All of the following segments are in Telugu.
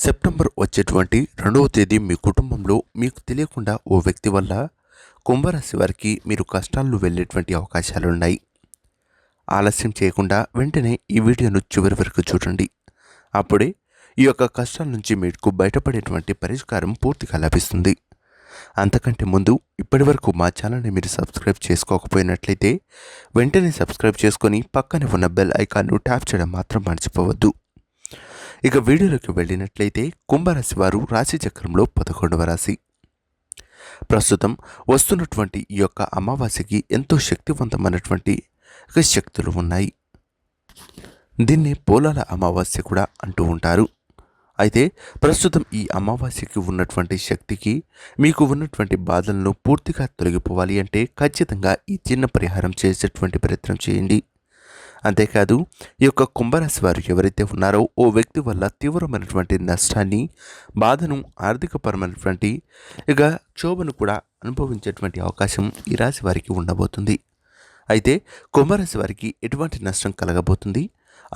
సెప్టెంబర్ వచ్చేటువంటి రెండవ తేదీ మీ కుటుంబంలో మీకు తెలియకుండా ఓ వ్యక్తి వల్ల కుంభరాశి వారికి మీరు కష్టాల్లో వెళ్ళేటువంటి అవకాశాలు ఉన్నాయి ఆలస్యం చేయకుండా వెంటనే ఈ వీడియోను చివరి వరకు చూడండి. అప్పుడే ఈ యొక్క కష్టాల నుంచి మీకు బయటపడేటువంటి పరిష్కారం పూర్తిగా లభిస్తుంది. అంతకంటే ముందు ఇప్పటి వరకు మా ఛానల్ని మీరు సబ్స్క్రైబ్ చేసుకోకపోయినట్లయితే వెంటనే సబ్స్క్రైబ్ చేసుకొని పక్కనే ఉన్న బెల్ ఐకాన్ను ట్యాప్ చేయడం మాత్రం మర్చిపోవద్దు. ఇక వీడియోలోకి వెళ్ళినట్లయితే కుంభరాశి వారు రాశిచక్రంలో పదకొండవ రాశి. ప్రస్తుతం వస్తున్నటువంటి ఈ యొక్క అమావాస్యకి ఎంతో శక్తివంతమైనటువంటి శక్తులు ఉన్నాయి. దీన్ని పోలాల అమావాస్య కూడా అంటూ ఉంటారు. అయితే ప్రస్తుతం ఈ అమావాస్యకి ఉన్నటువంటి శక్తికి మీకు ఉన్నటువంటి బాధలను పూర్తిగా తొలగిపోవాలి అంటే ఖచ్చితంగా ఈ చిన్న పరిహారం చేసేటువంటి ప్రయత్నం చేయండి. అంతేకాదు ఈ యొక్క కుంభరాశి వారు ఎవరైతే ఉన్నారో ఓ వ్యక్తి వల్ల తీవ్రమైనటువంటి నష్టాన్ని బాధను ఆర్థికపరమైనటువంటి ఇక క్షోభను కూడా అనుభవించేటువంటి అవకాశం ఈ రాశి వారికి ఉండబోతుంది. అయితే కుంభరాశి వారికి ఎటువంటి నష్టం కలగబోతుంది?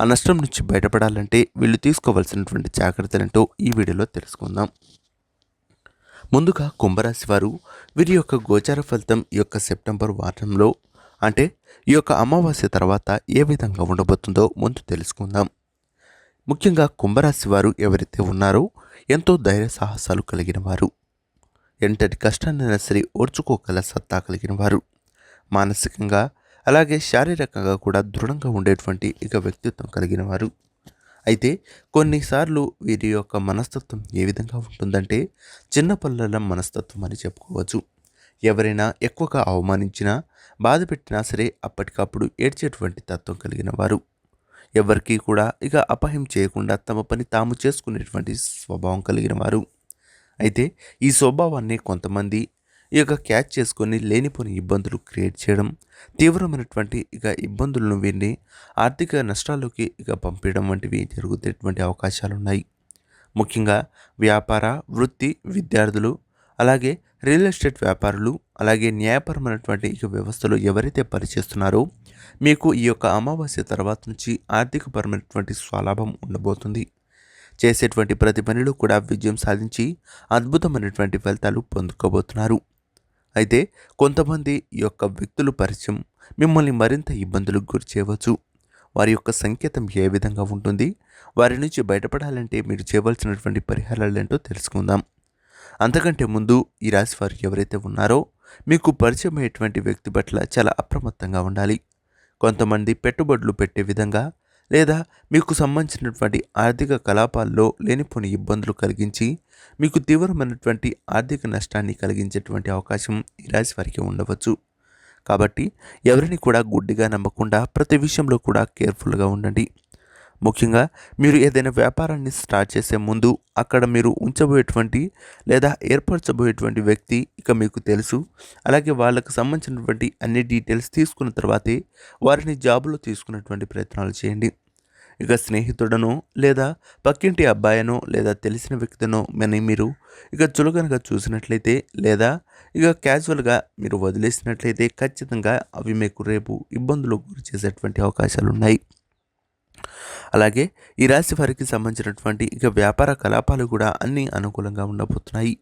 ఆ నష్టం నుంచి బయటపడాలంటే వీళ్ళు తీసుకోవాల్సినటువంటి జాగ్రత్తలంటూ ఈ వీడియోలో తెలుసుకుందాం. ముందుగా కుంభరాశి వారు వీరి యొక్క గోచార ఫలితం ఈ యొక్క సెప్టెంబర్ వారంలో అంటే ఈ యొక్క అమావాస్య తర్వాత ఏ విధంగా ఉండబోతుందో ముందు తెలుసుకుందాం. ముఖ్యంగా కుంభరాశి వారు ఎవరైతే ఉన్నారో ఎంతో ధైర్య సాహసాలు కలిగిన వారు. ఎంతటి కష్టాన్నైనా సరే ఓర్చుకోగల సత్తా కలిగిన వారు. మానసికంగా అలాగే శారీరకంగా కూడా దృఢంగా ఉండేటువంటి ఇక వ్యక్తిత్వం కలిగిన వారు. అయితే కొన్నిసార్లు వీరి యొక్క మనస్తత్వం ఏ విధంగా ఉంటుందంటే చిన్న పల్లెల మనస్తత్వం అని చెప్పుకోవచ్చు. ఎవరైనా ఎక్కువగా అవమానించినా బాధ పెట్టినా సరే అప్పటికప్పుడు ఏడ్చేటువంటి తత్వం కలిగిన వారు. ఎవరికీ కూడా ఇక అపహ్యం చేయకుండా తమ పని తాము చేసుకునేటువంటి స్వభావం కలిగిన వారు. అయితే ఈ స్వభావాన్ని కొంతమంది ఈ యొక్క క్యాచ్ చేసుకొని లేనిపోని ఇబ్బందులు క్రియేట్ చేయడం తీవ్రమైనటువంటి ఇక ఇబ్బందులను విని ఆర్థిక నష్టాల్లోకి ఇక పంపించడం వంటివి జరుగుతున్నటువంటి అవకాశాలు ఉన్నాయి ముఖ్యంగా వ్యాపార వృత్తి విద్యార్థులు అలాగే రియల్ ఎస్టేట్ వ్యాపారులు అలాగే న్యాయపరమైనటువంటి ఈ వ్యవస్థలో ఎవరైతే పనిచేస్తున్నారో మీకు ఈ యొక్క అమావాస్య తర్వాత నుంచి ఆర్థికపరమైనటువంటి స్వలాభం ఉండబోతుంది. చేసేటువంటి ప్రతి పనిలో కూడా విజయం సాధించి అద్భుతమైనటువంటి ఫలితాలు పొందుకోబోతున్నారు. అయితే కొంతమంది ఈ యొక్క వ్యక్తుల పరిచయం మిమ్మల్ని మరింత ఇబ్బందులకు గురి చేయవచ్చు. వారి యొక్క సంకేతం ఏ విధంగా ఉంటుంది? వారి నుంచి బయటపడాలంటే మీరు చేయవలసినటువంటి పరిహారాలు ఏంటో తెలుసుకుందాం. అంతకంటే ముందు ఈ రాశి వారు ఎవరైతే ఉన్నారో మీకు పరిచయమయ్యేటువంటి వ్యక్తి పట్ల చాలా అప్రమత్తంగా ఉండాలి. కొంతమంది పెట్టుబడులు పెట్టే విధంగా లేదా మీకు సంబంధించినటువంటి ఆర్థిక కలాపాల్లో లేనిపోని ఇబ్బందులు కలిగించి మీకు తీవ్రమైనటువంటి ఆర్థిక నష్టాన్ని కలిగించేటువంటి అవకాశం ఈ రాశి వారికి ఉండవచ్చు. కాబట్టి ఎవరిని కూడా గుడ్డిగా నమ్మకుండా ప్రతి విషయంలో కూడా కేర్ఫుల్గా ఉండండి. ముఖ్యంగా మీరు ఏదైనా వ్యాపారాన్ని స్టార్ట్ చేసే ముందు అక్కడ మీరు ఉంచబోయేటువంటి లేదా ఏర్పరచబోయేటువంటి వ్యక్తి ఇక మీకు తెలుసు. అలాగే వాళ్ళకు సంబంధించినటువంటి అన్ని డీటెయిల్స్ తీసుకున్న తర్వాతే వారిని జాబులో తీసుకున్నటువంటి ప్రయత్నాలు చేయండి. ఇక స్నేహితుడనో లేదా పక్కింటి అబ్బాయనో లేదా తెలిసిన వ్యక్తినో మని మీరు ఇక చులకనగా చూసినట్లయితే లేదా ఇక క్యాజువల్గా మీరు వదిలేసినట్లయితే ఖచ్చితంగా అవి మీకు రేపు ఇబ్బందులు గురి చేసేటువంటి అవకాశాలు ఉన్నాయి అలాగే ఈ రాశి వారికి సంబంధించినటువంటి ఇక వ్యాపార కలాపాలు కూడా అన్నీ అనుకూలంగా ఉండబోతున్నాయి.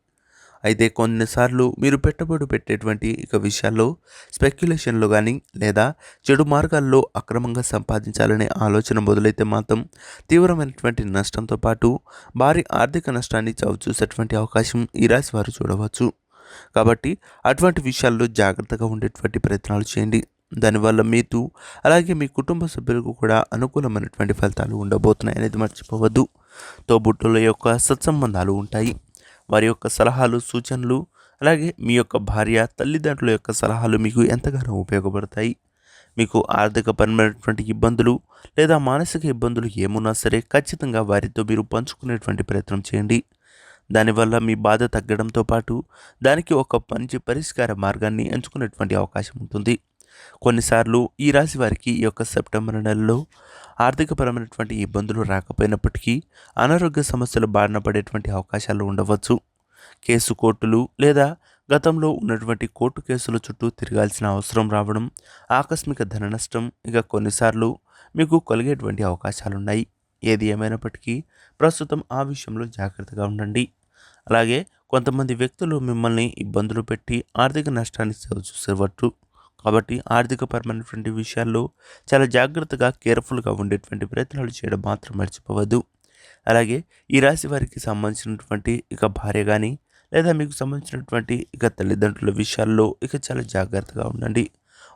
అయితే కొన్నిసార్లు మీరు పెట్టుబడి పెట్టేటువంటి ఇక విషయాల్లో స్పెక్యులేషన్లో కానీ లేదా చెడు మార్గాల్లో అక్రమంగా సంపాదించాలనే ఆలోచన మొదలైతే మాత్రం తీవ్రమైనటువంటి నష్టంతో పాటు భారీ ఆర్థిక నష్టాన్ని చవిచూసేటువంటి అవకాశం ఈ రాశి వారు చూడవచ్చు. కాబట్టి అటువంటి విషయాల్లో జాగ్రత్తగా ఉండేటువంటి ప్రయత్నాలు చేయండి. దానివల్ల మీకు అలాగే మీ కుటుంబ సభ్యులకు కూడా అనుకూలమైనటువంటి ఫలితాలు ఉండబోతున్నాయి అనేది మర్చిపోవద్దు. తోబుట్టుల యొక్క సత్సంబంధాలు ఉంటాయి. వారి యొక్క సలహాలు సూచనలు అలాగే మీ యొక్క భార్య తల్లిదండ్రుల యొక్క సలహాలు మీకు ఎంతగానో ఉపయోగపడతాయి. మీకు ఆర్థికపరమైనటువంటి ఇబ్బందులు లేదా మానసిక ఇబ్బందులు ఏమున్నా సరే ఖచ్చితంగా వారితో మీరు పంచుకునేటువంటి ప్రయత్నం చేయండి. దానివల్ల మీ బాధ తగ్గడంతో పాటు దానికి ఒక మంచి పరిష్కార మార్గాన్ని ఎంచుకునేటువంటి అవకాశం ఉంటుంది. కొన్నిసార్లు ఈ రాశి వారికి ఈ యొక్క సెప్టెంబర్ నెలలో ఆర్థికపరమైనటువంటి ఇబ్బందులు రాకపోయినప్పటికీ అనారోగ్య సమస్యలు బారిన పడేటువంటి అవకాశాలు ఉండవచ్చు. కేసు కోర్టులు లేదా గతంలో ఉన్నటువంటి కోర్టు కేసుల చుట్టూ తిరగాల్సిన అవసరం రావడం ఆకస్మిక ధన నష్టం ఇక కొన్నిసార్లు మీకు కలిగేటువంటి అవకాశాలున్నాయి. ఏది ఏమైనప్పటికీ ప్రస్తుతం ఆ విషయంలో జాగ్రత్తగా ఉండండి. అలాగే కొంతమంది వ్యక్తులు మిమ్మల్ని ఇబ్బందులు పెట్టి ఆర్థిక నష్టాన్ని చూసేవచ్చు కాబట్టి ఆర్థికపరమైనటువంటి విషయాల్లో చాలా జాగ్రత్తగా కేర్ఫుల్గా ఉండేటువంటి ప్రయత్నాలు చేయడం మాత్రం మర్చిపోవద్దు. అలాగే ఈ రాశి వారికి సంబంధించినటువంటి ఇక భార్య కానీ లేదా మీకు సంబంధించినటువంటి ఇక తల్లిదండ్రుల విషయాల్లో ఇక చాలా జాగ్రత్తగా ఉండండి.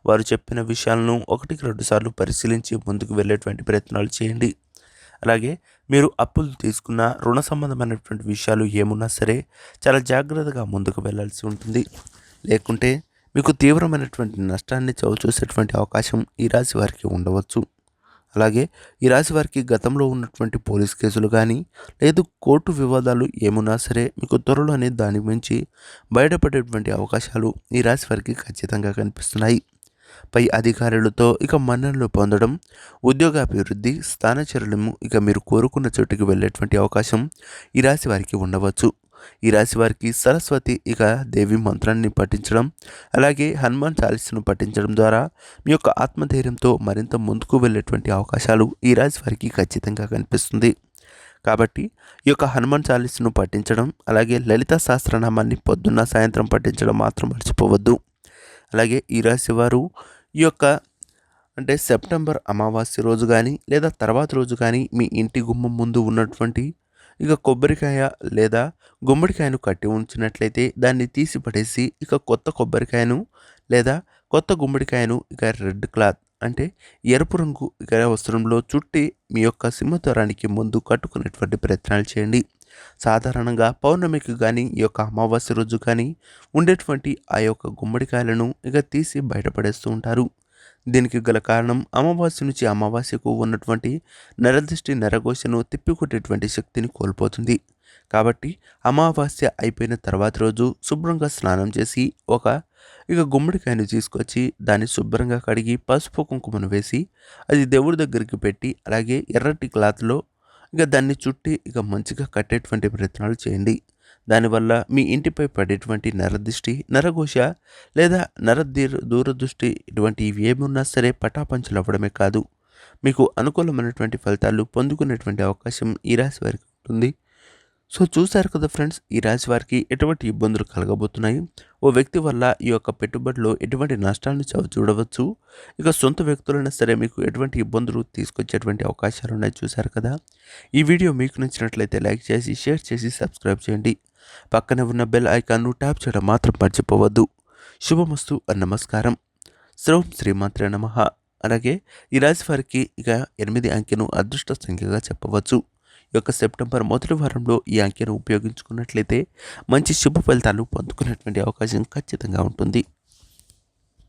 వారు చెప్పిన విషయాలను ఒకటికి రెండు సార్లు పరిశీలించి ముందుకు వెళ్ళేటువంటి ప్రయత్నాలు చేయండి. అలాగే మీరు అప్పులు తీసుకున్న రుణ సంబంధమైనటువంటి విషయాలు ఏమున్నా సరే చాలా జాగ్రత్తగా ముందుకు వెళ్ళాల్సి ఉంటుంది. లేకుంటే మీకు తీవ్రమైనటువంటి నష్టాన్ని చవిచూసేటువంటి అవకాశం ఈ రాశి వారికి ఉండవచ్చు. అలాగే ఈ రాశి వారికి గతంలో ఉన్నటువంటి పోలీస్ కేసులు కానీ లేదు కోర్టు వివాదాలు ఏమున్నా సరే మీకు త్వరలోనే దాని మించి బయటపడేటువంటి అవకాశాలు ఈ రాశి వారికి ఖచ్చితంగా కనిపిస్తున్నాయి. పై అధికారులతో ఇక మన్ననలు పొందడం ఉద్యోగాభివృద్ధి స్థానచరణము ఇక మీరు కోరుకున్న చోటుకి వెళ్ళేటువంటి అవకాశం ఈ రాశి వారికి ఉండవచ్చు. ఈ రాశి వారికి సరస్వతి ఇక దేవి మంత్రాన్ని పఠించడం అలాగే హనుమాన్ చాలీస్ను పఠించడం ద్వారా మీ యొక్క ఆత్మధైర్యంతో మరింత ముందుకు వెళ్ళేటువంటి అవకాశాలు ఈ రాశి వారికి ఖచ్చితంగా కనిపిస్తుంది. కాబట్టి ఈ యొక్క హనుమాన్ చాలీస్ను పఠించడం అలాగే లలిత సహస్రనామాన్ని పొద్దున్న సాయంత్రం పఠించడం మాత్రం మర్చిపోవద్దు. అలాగే ఈ రాశి వారు ఈ యొక్క అంటే సెప్టెంబర్ అమావాస్య రోజు కానీ లేదా తర్వాత రోజు కానీ మీ ఇంటి గుమ్మం ముందు ఉన్నటువంటి ఇక కొబ్బరికాయ లేదా గుమ్మడికాయను కట్టి ఉంచినట్లయితే దాన్ని తీసి పడేసి ఇక కొత్త కొబ్బరికాయను లేదా కొత్త గుమ్మడికాయను ఇక రెడ్ క్లాత్ అంటే ఎరుపు రంగు ఇక వస్త్రంలో చుట్టి మీ యొక్క సింహద్వారానికి ముందు కట్టుకునేటువంటి ప్రయత్నాలు చేయండి. సాధారణంగా పౌర్ణమికి కానీ ఈ యొక్క అమావాస్య రోజు కానీ ఉండేటువంటి ఆ యొక్క గుమ్మడికాయలను ఇక తీసి బయటపడేస్తూ ఉంటారు. దీనికి గల కారణం అమావాస్య నుంచి అమావాస్యకు ఉన్నటువంటి నరదృష్టి నరఘోషను తిప్పికొట్టేటువంటి శక్తిని కోల్పోతుంది. కాబట్టి అమావాస్య అయిపోయిన తర్వాత రోజు శుభ్రంగా స్నానం చేసి ఒక ఇక గుమ్మడికాయను తీసుకొచ్చి దాన్ని శుభ్రంగా కడిగి పసుపు కుంకుమను వేసి అది దేవుడి దగ్గరికి పెట్టి అలాగే ఎర్రటి క్లాత్లో ఇక దాన్ని చుట్టి ఇక మంచిగా కట్టేటువంటి ప్రయత్నాలు చేయండి. దానివల్ల మీ ఇంటిపై పడేటువంటి నరదృష్టి నరఘోష లేదా నర దూరదృష్టి ఇటువంటి ఇవి ఏమున్నా సరే పటాపంచలు అవ్వడమే కాదు. మీకు అనుకూలమైనటువంటి ఫలితాలు పొందుకునేటువంటి అవకాశం ఈ రాశి వారికి ఉంటుంది. సో చూశారు కదా ఫ్రెండ్స్ ఈ రాశి వారికి ఎటువంటి ఇబ్బందులు కలగబోతున్నాయి? ఓ వ్యక్తి వల్ల ఈ యొక్క పెట్టుబడిలో ఎటువంటి నష్టాలను చవి చూడవచ్చు. ఇక సొంత వ్యక్తులైనా సరే మీకు ఎటువంటి ఇబ్బందులు తీసుకొచ్చేటువంటి అవకాశాలు ఉన్నాయి చూశారు కదా? ఈ వీడియో మీకు నచ్చినట్లయితే లైక్ చేసి షేర్ చేసి సబ్స్క్రైబ్ చేయండి. పక్కనే ఉన్న బెల్ ఐకాన్ను ట్యాప్ చేయడం మాత్రం మర్చిపోవద్దు. శుభమస్తు నమస్కారం. శ్రవం శ్రీమాత్రే నమ. అలాగే ఈ రాశి వారికి ఇక ఎనిమిది అంకెను అదృష్ట సంఖ్యగా చెప్పవచ్చు. యొక్క సెప్టెంబర్ మొదటి వారంలో ఈ అంకెను ఉపయోగించుకున్నట్లయితే మంచి శుభ ఫలితాలు పొందుకునేటువంటి అవకాశం ఖచ్చితంగా ఉంటుంది.